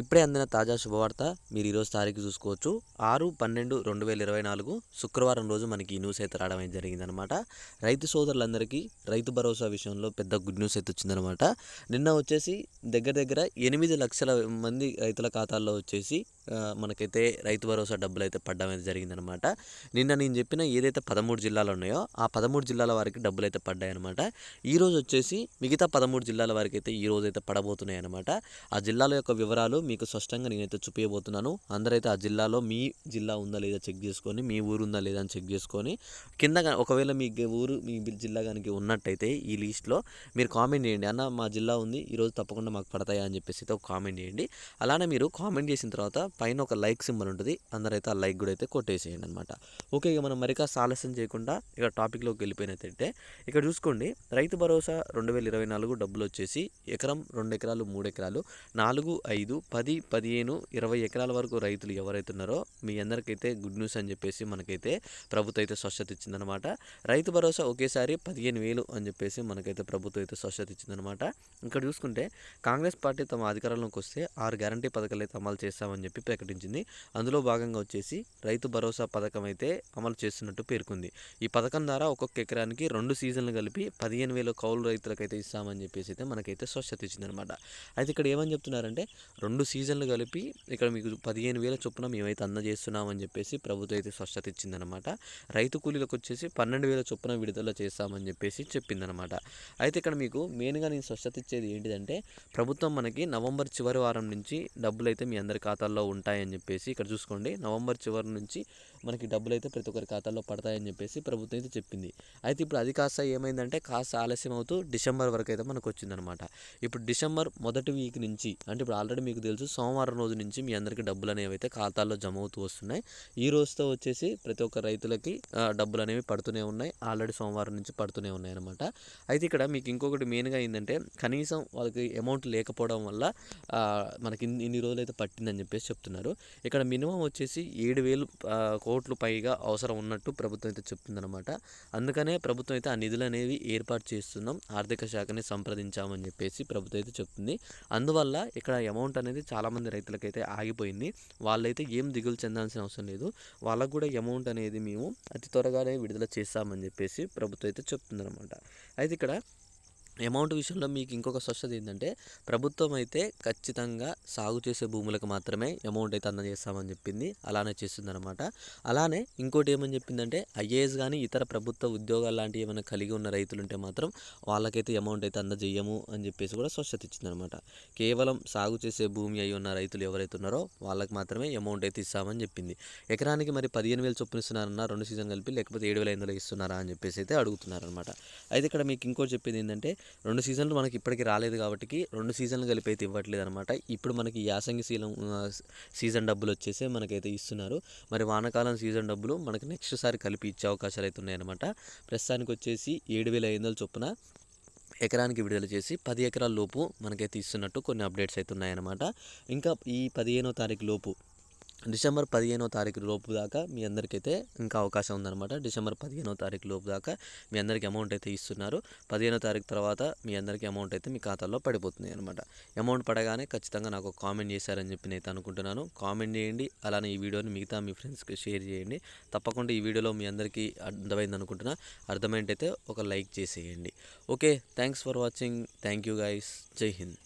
ఇప్పుడే అందిన తాజా శుభవార్త మీరు ఈరోజు తారీఖు చూసుకోవచ్చు. ఆరు పన్నెండు రెండు వేల ఇరవై నాలుగు శుక్రవారం రోజు మనకి ఈ న్యూస్ అయితే రావడం జరిగిందనమాట రైతు సోదరులందరికీ రైతు భరోసా విషయంలో పెద్ద గుడ్ న్యూస్ అయితే వచ్చిందనమాట నిన్న వచ్చేసి దగ్గర దగ్గర ఎనిమిది లక్షల మంది రైతుల ఖాతాల్లో వచ్చేసి మనకైతే రైతు భరోసా డబ్బులు అయితే పడ్డం అయితే జరిగిందనమాట నిన్న నేను చెప్పిన ఏదైతే పదమూడు జిల్లాలు ఉన్నాయో ఆ పదమూడు జిల్లాల వారికి డబ్బులు అయితే పడ్డాయన్నమాట. ఈరోజు వచ్చేసి మిగతా పదమూడు జిల్లాల వారికి అయితే ఈ రోజు అయితే పడబోతున్నాయి అనమాట ఆ జిల్లాల యొక్క వివరాలు మీకు స్పష్టంగా నేనైతే చూపించబోతున్నాను అందరైతే ఆ జిల్లాలో మీ జిల్లా ఉందా లేదా చెక్ చేసుకొని మీ ఊరు ఉందా లేదా అని చెక్ చేసుకొని కింద ఒకవేళ మీ ఊరు మీ జిల్లా కనుక ఉన్నట్టయితే ఈ లిస్ట్లో మీరు కామెంట్ చేయండి. అన్న మా జిల్లా ఉంది ఈరోజు తప్పకుండా మాకు పడతాయా అని చెప్పేసి అయితే ఒక కామెంట్ చేయండి. అలానే మీరు కామెంట్ చేసిన తర్వాత పైన ఒక లైక్ సింబల్ ఉంటుంది అందరైతే ఆ లైక్ కూడా అయితే కొట్టేసేయండి అనమాట ఓకే ఇక మనం మరికా ఆలస్యం చేయకుండా ఇక టాపిక్లోకి వెళ్ళిపోయినట్టయితే ఇక్కడ చూసుకోండి రైతు భరోసా రెండు వేల ఇరవై నాలుగు డబ్బులు వచ్చేసి ఎకరం రెండు ఎకరాలు మూడు ఎకరాలు నాలుగు ఐదు పది పదిహేను ఇరవై ఎకరాల వరకు రైతులు ఎవరైతే ఉన్నారో మీ అందరికైతే గుడ్ న్యూస్ అని చెప్పేసి మనకైతే ప్రభుత్వం అయితే స్వచ్ఛత ఇచ్చిందనమాట రైతు భరోసా ఒకేసారి పదిహేను వేలు అని చెప్పేసి మనకైతే ప్రభుత్వం అయితే స్వచ్ఛత ఇచ్చిందనమాట ఇక్కడ చూసుకుంటే కాంగ్రెస్ పార్టీ తమ అధికారంలోకి వస్తే ఆరు గ్యారంటీ పథకాలు అయితే అమలు చేస్తామని చెప్పి ప్రకటించింది. అందులో భాగంగా వచ్చేసి రైతు భరోసా పథకం అయితే అమలు చేస్తున్నట్టు పేర్కొంది. ఈ పథకం ద్వారా ఒక్కొక్క ఎకరానికి రెండు సీజన్లు కలిపి పదిహేను వేల కౌలు రైతులకైతే ఇస్తామని చెప్పేసి అయితే మనకైతే స్వచ్ఛత ఇచ్చిందనమాట అయితే ఇక్కడ ఏమని చెప్తున్నారంటే రెండు రెండు సీజన్లు కలిపి ఇక్కడ మీకు పదిహేను వేల చొప్పున మేమైతే అందజేస్తున్నామని చెప్పేసి ప్రభుత్వం అయితే స్వచ్ఛత ఇచ్చిందనమాట రైతు కూలీలకు వచ్చేసి పన్నెండు వేల చొప్పున విడుదల చేస్తామని చెప్పేసి చెప్పిందనమాట అయితే ఇక్కడ మీకు మెయిన్గా నేను స్వచ్ఛత ఇచ్చేది ఏంటిదంటే ప్రభుత్వం మనకి నవంబర్ చివరి వారం నుంచి డబ్బులు అయితే మీ అందరి ఖాతాల్లో ఉంటాయని చెప్పేసి ఇక్కడ చూసుకోండి. నవంబర్ చివరి నుంచి మనకి డబ్బులు అయితే ప్రతి ఒక్కరి ఖాతాల్లో పడతాయని చెప్పేసి ప్రభుత్వం అయితే చెప్పింది. అయితే ఇప్పుడు అది కాస్త ఏమైందంటే కాస్త ఆలస్యం అవుతూ డిసెంబర్ వరకు అయితే మనకు వచ్చిందనమాట ఇప్పుడు డిసెంబర్ మొదటి వీక్ నుంచి అంటే ఇప్పుడు ఆల్రెడీ మీకు తెలుసు. సోమవారం రోజు నుంచి మీ అందరికీ డబ్బులు అనేవి అయితే ఖాతాల్లో జమ అవుతూ వస్తున్నాయి. ఈ రోజుతో వచ్చేసి ప్రతి ఒక్క రైతులకి డబ్బులు అనేవి పడుతూనే ఉన్నాయి. ఆల్రెడీ సోమవారం నుంచి పడుతూనే ఉన్నాయి అనమాట అయితే ఇక్కడ మీకు ఇంకొకటి మెయిన్గా ఏంటంటే కనీసం వాళ్ళకి అమౌంట్ లేకపోవడం వల్ల మనకి ఇన్ని రోజులు అయితే పట్టిందని చెప్పేసి చెప్తున్నారు. ఇక్కడ మినిమం వచ్చేసి ఏడు వేలు కోట్లు పైగా అవసరం ఉన్నట్టు ప్రభుత్వం అయితే చెప్తుందనమాట అందుకనే ప్రభుత్వం అయితే ఆ నిధులు అనేవి ఏర్పాటు చేస్తున్నాం. ఆర్థిక శాఖని సంప్రదించామని చెప్పేసి ప్రభుత్వం అయితే చెప్తుంది. అందువల్ల ఇక్కడ అమౌంట్ అనేది చాలామంది రైతులకైతే ఆగిపోయింది. వాళ్ళైతే ఏం దిగులు చెందాల్సిన అవసరం లేదు. వాళ్ళకు కూడా అమౌంట్ అనేది మేము అతి త్వరగానే విడుదల చేస్తామని చెప్పేసి ప్రభుత్వం అయితే చెప్తుందనమాట అయితే ఇక్కడ అమౌంట్ విషయంలో మీకు ఇంకొక స్వచ్ఛత ఏంటంటే ప్రభుత్వం అయితే ఖచ్చితంగా సాగు చేసే భూములకు మాత్రమే అమౌంట్ అయితే అందజేస్తామని చెప్పింది. అలానే చేస్తుందన్నమాట. అలానే ఇంకోటి ఏమని చెప్పిందంటే ఐఏఎస్ కానీ ఇతర ప్రభుత్వ ఉద్యోగాలు లాంటివి ఏమైనా కలిగి ఉన్న రైతులు ఉంటే మాత్రం వాళ్ళకైతే అమౌంట్ అయితే అందజేయము అని చెప్పేసి కూడా స్వచ్ఛత ఇచ్చిందనమాట కేవలం సాగు చేసే భూమి అయి ఉన్న రైతులు ఎవరైతే ఉన్నారో వాళ్ళకి మాత్రమే అమౌంట్ అయితే ఇస్తామని చెప్పింది. ఎకరానికి మరి పదిహేను వేలు చొప్పున ఇస్తున్నారన్న రెండు సీజన్ కలిపి లేకపోతే ఏడు వేల ఐదు ఇస్తున్నారా అని చెప్పేసి అయితే అడుగుతున్నారనమాట అయితే ఇక్కడ మీకు ఇంకోటి చెప్పేది ఏంటంటే రెండు సీజన్లు మనకి ఇప్పటికీ రాలేదు కాబట్టి రెండు సీజన్లు కలిపి అయితే ఇవ్వట్లేదు అనమాట ఇప్పుడు మనకి యాసంగి సీజన్ సీజన్ డబ్బులు వచ్చేసి మనకైతే ఇస్తున్నారు. మరి వానాకాలం సీజన్ డబ్బులు మనకి నెక్స్ట్ సారి కలిపి ఇచ్చే అవకాశాలు అయితే ఉన్నాయన్నమాట. ప్రస్తుతానికి వచ్చేసి ఏడు వేల ఐదు వందల చొప్పున ఎకరానికి విడుదల చేసి పది ఎకరాల లోపు మనకైతే ఇస్తున్నట్టు కొన్ని అప్డేట్స్ అయితే ఉన్నాయన్నమాట. ఇంకా ఈ పదిహేనో తారీఖు లోపు డిసెంబర్ పదిహేనో తారీఖు లోపు దాకా మీ అందరికైతే ఇంకా అవకాశం ఉందన్నమాట. డిసెంబర్ పదిహేనో తారీఖు లోపు దాకా మీ అందరికీ అమౌంట్ అయితే ఇస్తున్నారు. పదిహేనో తారీఖు తర్వాత మీ అందరికీ అమౌంట్ అయితే మీ ఖాతాలో పడిపోతుంది అనమాట అమౌంట్ పడగానే ఖచ్చితంగా నాకు కామెంట్ చేశారని చెప్పి నేను అనుకుంటున్నాను. కామెంట్ చేయండి అలానే ఈ వీడియోని మిగతా మీ ఫ్రెండ్స్కి షేర్ చేయండి. తప్పకుండా ఈ వీడియోలో మీ అందరికీ అర్థమైంది అనుకుంటున్నా. అర్థమైంటైతే ఒక లైక్ చేసేయండి. Okay thanks for watching thank you guys జై హింద్